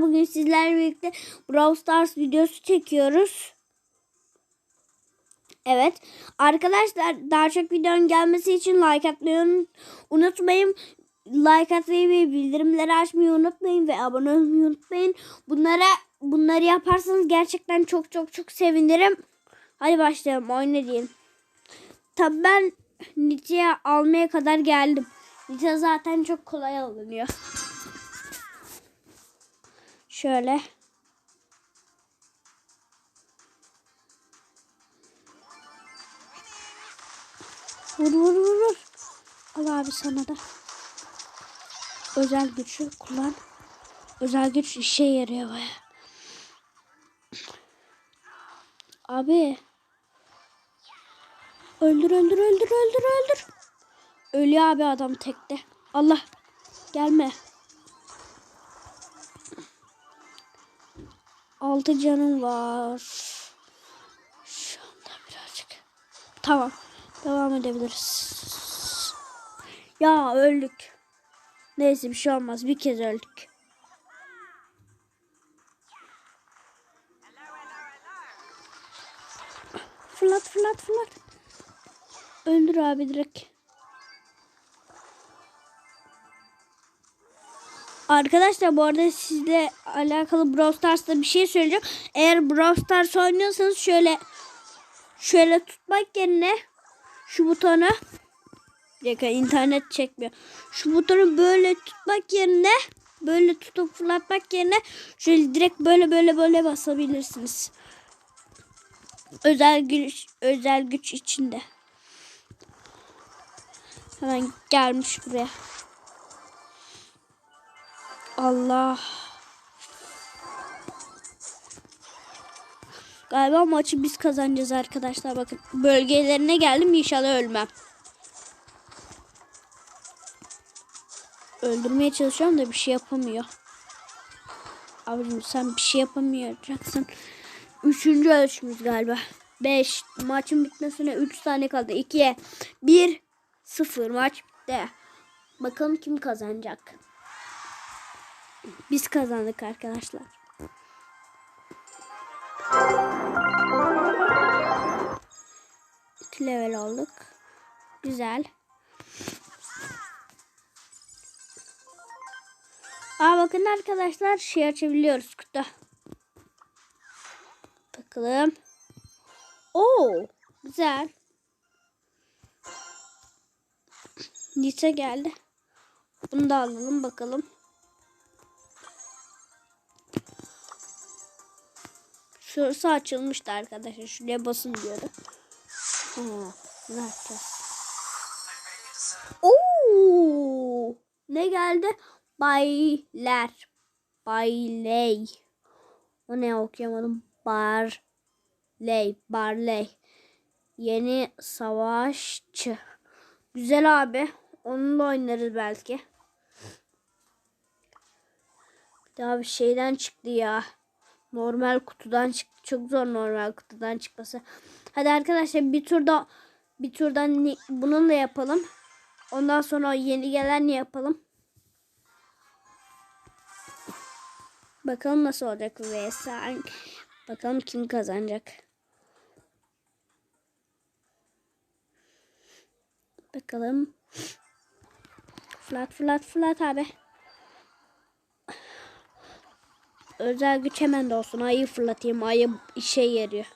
Bugün sizlerle birlikte Brawl Stars videosu çekiyoruz. Evet. Arkadaşlar daha çok videonun gelmesi için like atmayı un- unutmayın. Like atmayı ve bildirimleri açmayı unutmayın ve abone olmayı unutmayın. Bunlara bunları yaparsanız gerçekten çok çok çok sevinirim. Hadi başlayalım oyna diyelim. Tabii ben Nitya almaya kadar geldim. Nitya zaten çok kolay alınıyor. Şöyle. Vur vur vur vur. Al abi sana da. Özel gücü kullan. Özel güç işe yarıyor baya. Abi. Öldür öldür öldür öldür öldür. Ölüyor abi adam tekte. Allah. Gelme. Altı canım var. Şu anda birazcık. Tamam. Devam edebiliriz. Ya öldük. Neyse bir şey olmaz. Bir kez öldük. Fırlat fırlat fırlat. Öldür abi direkt. Arkadaşlar bu arada sizle alakalı Brawl Stars'ta bir şey söyleyeceğim. Eğer Brawl Stars oynuyorsanız şöyle şöyle tutmak yerine şu butonu dakika internet çekmiyor. Şu butonu böyle tutmak yerine böyle tutup fırlatmak yerine şöyle direkt böyle böyle böyle basabilirsiniz. Özel güç özel güç içinde. Hemen gelmiş buraya. Allah. Galiba maçı biz kazanacağız arkadaşlar. Bakın bölgelerine geldim inşallah ölmem. Öldürmeye çalışıyorum da bir şey yapamıyor. Abicim sen bir şey yapamayacaksın. Üçüncü ölçümüz galiba. 5. Maçın bitmesine 3 tane kaldı. 2'ye 1 0 maç bitti. Bakalım kim kazanacak. Biz kazandık arkadaşlar. İki level olduk. Güzel. Aa bakın arkadaşlar şey açabiliyoruz kutu. Bakalım. Oo güzel. Nita geldi. Bunu da alalım bakalım. Şurası açılmıştı arkadaşlar. Şuraya basın diyordu. Ha? Oo! Ne geldi? Bayler. Bayley. O ne okuyamadım. Barley. Barley. Yeni savaşçı. Güzel abi. Onunla oynarız belki. Daha bir şeyden çıktı ya. Normal kutudan çıktı. Çok zor normal kutudan çıkması. Hadi arkadaşlar bir turda bir turdan bununla yapalım. Ondan sonra yeni gelenle yapalım. Bakalım nasıl olacak vs. Bakalım kim kazanacak. Bakalım. Flat flat flat abi. Özel güç hemen de olsun. Ayı fırlatayım. Ayı işe yarıyor.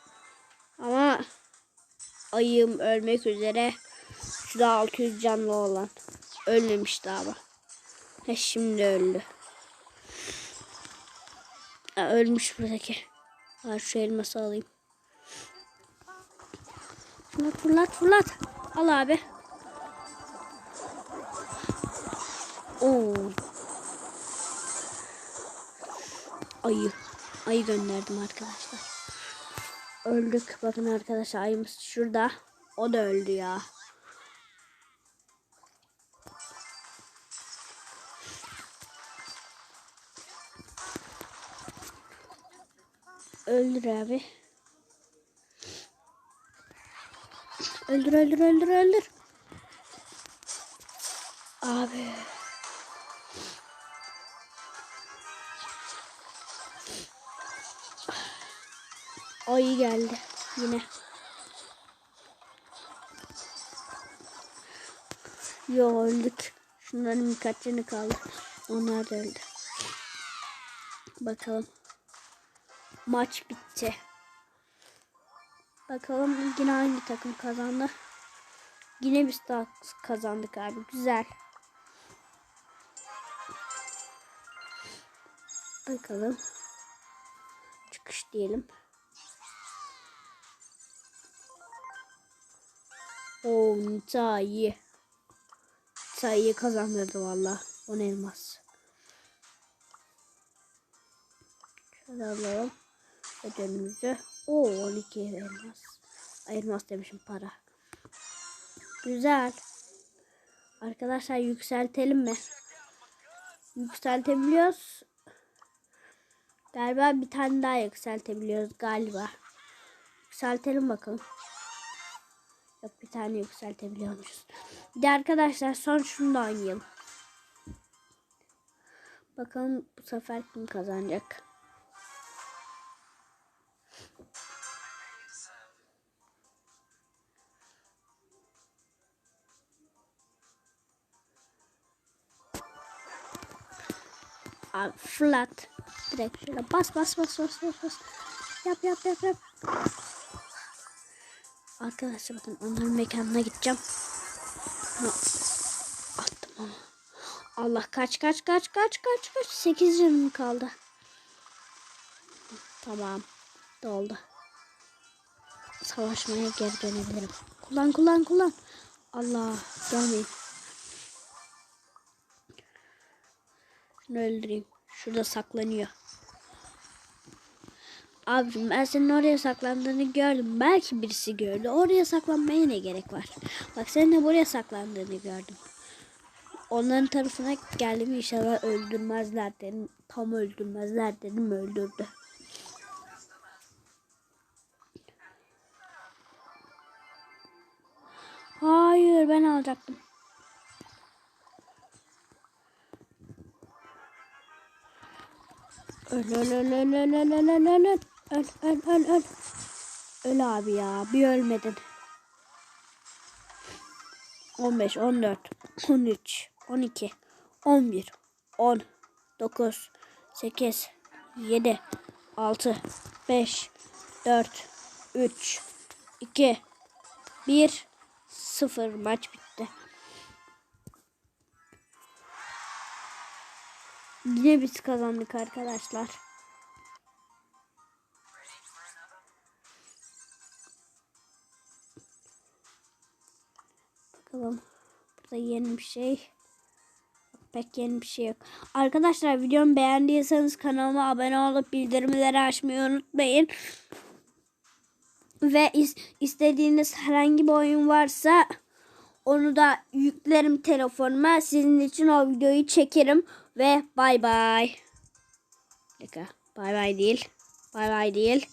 Ama ayım ölmek üzere. Şu da 600 canlı olan. Ölmemişti abi. He şimdi öldü. Ha, ölmüş buradaki. Ha, şu elması alayım. Fırlat fırlat fırlat. Al abi. Oo. Ayı. Ayı gönderdim arkadaşlar. Öldük. Bakın arkadaşlar ayımız şurada. O da öldü ya. Öldür abi. Öldür öldür öldür öldür. Abi. Ayı geldi yine. Yo öldük. Şunların birkaç canı kaldı. Onlar da öldü. Bakalım. Maç bitti. Bakalım yine hangi takım kazandı. Yine biz daha kazandık abi. Güzel. Bakalım. Çıkış diyelim. Oo Nita'yı. Nita'yı kazandırdı valla. 10 elmas. Şöyle alalım. Ödülümüzü. Oo 12 elmas. Elmas demişim para. Güzel. Arkadaşlar yükseltelim mi? Yükseltebiliyoruz. Galiba bir tane daha yükseltebiliyoruz galiba. Yükseltelim bakalım. Bir tane yükseltebiliyormuşuz. Bir de arkadaşlar son şunu da oynayalım. Bakalım bu sefer kim kazanacak. Flat. Direkt şöyle bas bas bas bas bas bas. Yap yap yap yap. Arkadaşlar bakın onların mekanına gideceğim. Attım ama. Allah kaç kaç kaç kaç kaç kaç. 8 canım kaldı. Tamam. Doldu. Savaşmaya geri dönebilirim. Kullan kullan kullan. Allah gelmeyin. Şunu öldüreyim. Şurada saklanıyor. Abicim ben senin oraya saklandığını gördüm. Belki birisi gördü. Oraya saklanmaya ne gerek var? Bak senin de buraya saklandığını gördüm. Onların tarafına geldim inşallah öldürmezler dedim. Tam öldürmezler dedim öldürdü. Hayır ben alacaktım. Öl öl öl öl öl öl öl öl öl öl öl öl öl öl abi ya bir ölmedin 15 14 13 12 11 10 9 8 7 6 5 4 3 2 1 0 maç bitti. Yine biz kazandık arkadaşlar. Bakalım. Burada yeni bir şey. Pek yeni bir şey yok. Arkadaşlar videomu beğendiyseniz kanalıma abone olup bildirimleri açmayı unutmayın. Ve is istediğiniz herhangi bir oyun varsa onu da yüklerim telefonuma. Sizin için o videoyu çekerim. Ve bay bay. Bay bay değil. Bay bay değil.